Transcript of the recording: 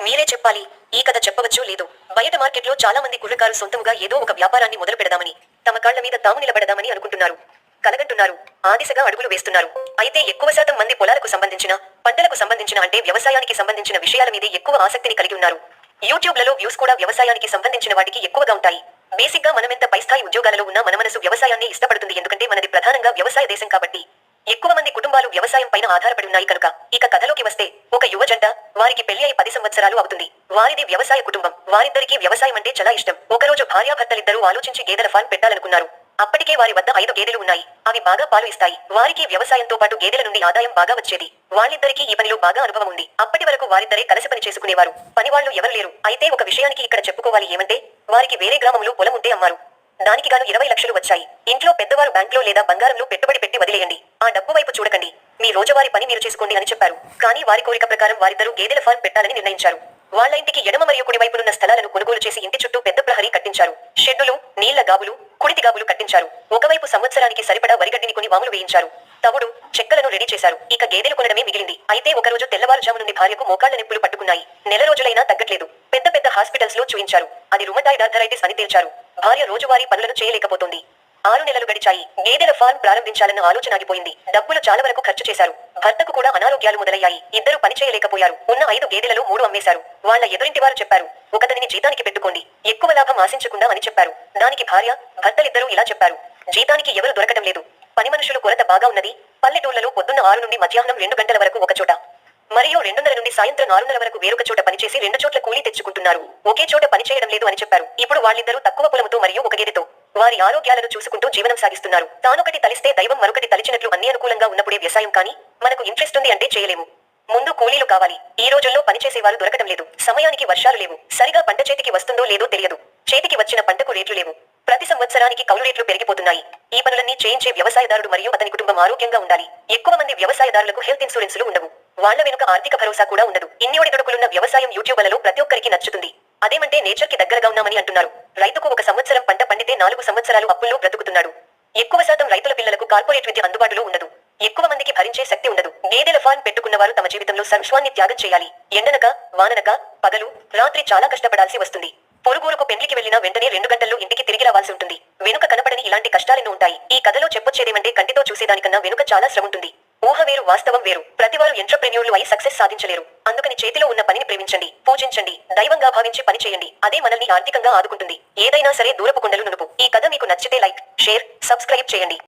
మీరే చెప్పాలి ఈ కథ చెప్పవచ్చు లేదు. బయట మార్కెట్లో చాలా మంది కుర్రకారు సొంతముగా ఏదో ఒక వ్యాపారాన్ని మొదలు పెడదామని తమ కాళ్ళ మీద తాము నిలబడదామని అనుకుంటున్నారు. కలగంటున్నారు ఆ దిశగా అడుగులు వేస్తున్నారు. అయితే ఎక్కువ శాతం మంది పొలాలకు సంబంధించిన పంటలకు సంబంధించిన అంటే వ్యవసాయానికి సంబంధించిన విషయాల మీదే ఎక్కువ ఆసక్తిని కలిగి ఉన్నారు. యూట్యూబ్లలో వ్యూస్ కూడా వ్యవసాయానికి సంబంధించిన వాటికి ఎక్కువగా ఉంటాయి. బేసిక్గా మనమెంత పై స్థాయి ఉద్యోగాలలో ఉన్న మన మనసు వ్యవసాయాన్ని ఇష్టపడుతుంది. ఎందుకంటే మనది ప్రధానంగా వ్యవసాయ దేశం కాబట్టి. ఎక్కువ మంది కుటుంబాలు వ్యవసాయం పైన ఆధారపడి ఉన్నాయి కనుక ఇక కథలోకి వస్తే ఒక యువ జంట వారికి పెళ్ళి అయి పది సంవత్సరాలు అవుతుంది. వారిది వ్యవసాయ కుటుంబం. వారిద్దరికీ వ్యవసాయం అంటే చాలా ఇష్టం. ఒకరోజు భార్యాభర్తలిద్దరూ ఆలోచించి గేదెల ఫార్మ్ పెట్టాలనుకున్నారు. అప్పటికే వారి వద్ద ఐదు గేదెలు ఉన్నాయి. అవి బాగా పాలు ఇస్తాయి. వారికి వ్యవసాయంతో పాటు గేదెల నుండి ఆదాయం బాగా వచ్చేది. వాళ్ళిద్దరికీ ఈ పనిలో బాగా అనుభవం ఉంది. అప్పటి వరకు వారిద్దరే కలిసి పని చేసుకునేవారు. పనివాళ్ళు ఎవరు లేరు. అయితే ఒక విషయానికి ఇక్కడ చెప్పుకోవాలి ఏమంటే వారికి వేరే గ్రామంలో పొలం ఉంటే అమ్మారు. దానికి గాను ఇరవై లక్షలు వచ్చాయి. ఇంట్లో పెద్దవారు బ్యాంకులో లేదా బంగారంలో పెట్టుబడి పెట్టి వదిలేయండి. ఆ డబ్బు వైపు చూడకండి. రోజువారీ పని మీరు చేసుకోండి అని చెప్పారు. కానీ వారి కోరిక ప్రకారం వారిద్దరూ గేదెల ఫార్మ్ పెట్టాలని నిర్ణయించారు. వాళ్ళ ఇంటికి ఎడమ మరియు కుడి వైపునున్న స్థలాలను కొనుగోలు చేసి ఇంటి చుట్టూ పెద్ద ప్రహరీ కట్టించారు. షెడ్డులు నీళ్ళ గాబులు కుడితి గాబులు కట్టించారు. ఒకవైపు సంవత్సరానికి సరిపడా వరిగడ్డిని కొని వాములు వేయించారు. తవుడు చెక్కలను రెడీ చేశారు. ఇక గేదెలు కొనడమే మిగిలింది. అయితే ఒక రోజు తెల్లవారుజాము నుండి భార్యకు మోకాళ్ళ నొప్పులు పట్టుకున్నాయి. నెల రోజులైనా తగ్గట్లేదు. పెద్ద పెద్ద హాస్పిటల్స్లో చూయించారు. అది రుమటాయిడ్ ఆర్థరైటిస్ అని తేల్చారు. భార్య రోజువారీ పనులను చేయలేకపోతుంది. ఆరు నెలలు గడిచాయి. గేదెల ఫార్మ్ ప్రారంభించాలన్న ఆలోచన ఆగిపోయింది. డబ్బులు చాలా వరకు ఖర్చు చేశారు. భర్తకు కూడా అనారోగ్యాలు మొదలయ్యాయి. ఇద్దరు పని చేయలేకపోయారు. ఉన్న ఐదు గేదెలలో మూడు అమ్మేశారు. వాళ్ళ ఎదురింటి వారు చెప్పారు ఒకతనిని జీతానికి పెట్టుకోండి. ఎక్కువ లాభం ఆశించకుండా అని చెప్పారు. దానికి భార్య భర్తలిద్దరూ ఇలా చెప్పారు. జీతానికి ఎవరు దొరకటం లేదు. పని మనుషులు కొరత బాగా ఉన్నది. పల్లెటూళ్ళలో పొద్దున్న ఆరు నుండి మధ్యాహ్నం రెండు గంటల వరకు ఒక చోట. మరియు రెండున్నర నుండి సాయంత్రం ఆరున్నర వరకు వేరొక చోట పనిచేసి రెండు చోట్ల కూలీ తెచ్చుకుంటున్నారు. ఒకే చోట పనిచేయడం లేదు అని చెప్పారు. ఇప్పుడు వాళ్ళిద్దరూ తక్కువ పొలముతో మరియు ఒక గేదెతో. వారి ఆరోగ్యాలను చూసుకుంటూ జీవనం సాగిస్తున్నారు. తానొకటి తలిస్తే దైవం మరొకటి తలిచినట్లు అన్ని అనుకూలంగా ఉన్నప్పుడే వ్యవసాయం కానీ మనకు ఇంట్రెస్ట్ ఉంది అంటే చేయలేము. ముందు కూలీలు కావాలి. ఈ రోజుల్లో పనిచేసేవారు దొరకడం లేదు. సమయానికి వర్షాలు లేవు. సరిగా పంట చేతికి వస్తుందో లేదో తెలియదు. చేతికి వచ్చిన పంటకు రేట్లు లేవు. ప్రతి సంవత్సరానికి కౌలు రేట్లు పెరిగిపోతున్నాయి. ఈ పనులన్నీ చేయించే వ్యవసాయదారుడు మరియు అతని కుటుంబం ఆరోగ్యంగా ఉండాలి. ఎక్కువ మంది వ్యవసాయదారులకు హెల్త్ ఇన్సూరెన్సులు ఉండవు. వాళ్ళ వెనుక ఆర్థిక భరోసా కూడా ఉండదు. ఇన్ని ఒడిదొడుకులున్న వ్యవసాయం యూట్యూబ్లలో ప్రతి ఒక్కరికి నచ్చుతుంది. అదేమంటే నేచర్కి దగ్గరగా ఉన్నామని అంటున్నారు. రైతుకు ఒక సంవత్సరం పంట పండితే నాలుగు సంవత్సరాలు అప్పుల్లో బ్రతుకుతున్నాడు. ఎక్కువ శాతం రైతుల పిల్లలకు కార్పొరేట్ విద్య అందుబాటులో ఉండదు. ఎక్కువ మందికి భరించే శక్తి ఉండదు. గేదెల ఫార్మ్ పెట్టుకున్న వారు తమ జీవితంలో సర్వస్వాన్ని త్యాగం చేయాలి. ఎండనక వాననక పగలు రాత్రి చాలా కష్టపడాల్సి వస్తుంది. పొరుగురుకు పెండ్లికి వెళ్ళినా వెంటనే రెండు గంటల్లో ఇంటికి తిరిగి రావాల్సి ఉంటుంది. వెనుక కనపడని ఇలాంటి కష్టాలెన్నో ఉంటాయి. ఈ కథలో చెప్పొచ్చేదేమంటే కంటితో చూసేదానికన్నా వెనుక చాలా శ్రమ ఉంటుంది. ఊహ వేరు వాస్తవం వేరు. ప్రతివారు ఎంట్రప్రెన్యూర్లు అయి సక్సెస్ సాధించలేరు. అందుకని చేతిలో ఉన్న పనిని ప్రేమించండి పూజించండి దైవంగా భావించి పని చేయండి. అదే మనల్ని ఆర్థికంగా ఆదుకుంటుంది. ఏదైనా సరే దూరపు కుండలు నునుపు. ఈ కథ మీకు నచ్చితే లైక్ షేర్ సబ్స్క్రైబ్ చేయండి.